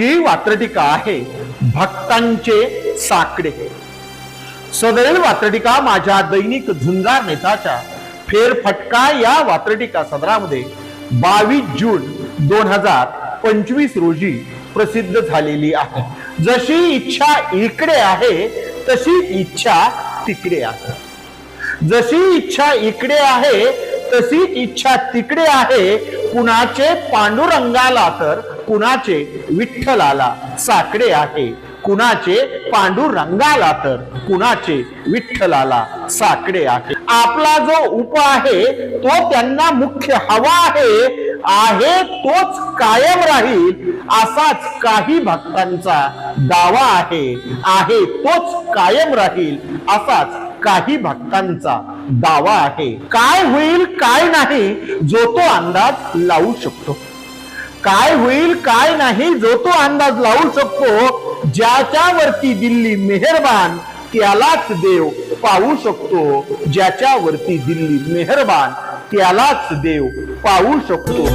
अशी वात्रटिका आहे भक्तांचे साकडे. सदैव वात्रटिका माझ्या दैनिक झुंजार नेताच्या फेरफटका या वात्रटिका सदरामध्ये बावीस जून दोन हजार पंचवीस रोजी प्रसिद्ध झालेली आहे. जशी इच्छा इकडे आहे तशी इच्छा तिकडे आहे. जशी इच्छा इकडे आहे तशी इच्छा तिकडे आहे कुणाचे पांडुरंगाला तर कुणाचे विठ्ठलाला साकडे आहे. कुणाचे पांडुरंगाला तर कुणाचे विठ्ठलाला साकडे आहे. आपला जो उप आहे तो त्यांना मुख्य हवा आहे. आहे तोच कायम राहील असाच काही भक्तांचा दावा आहे. आहे तोच कायम राहील असाच काही भक्तांचा दावा आहे. काय होईल काय नाही जो तो अंदाज लावू शकतो. काय होईल काय नाही जो तो अंदाज लावू शकतो ज्याच्यावरती दिल्ली मेहरबान त्यालाच देव पाहू शकतो. ज्याच्यावरती दिल्ली मेहरबान त्यालाच देव पाहू शकतो.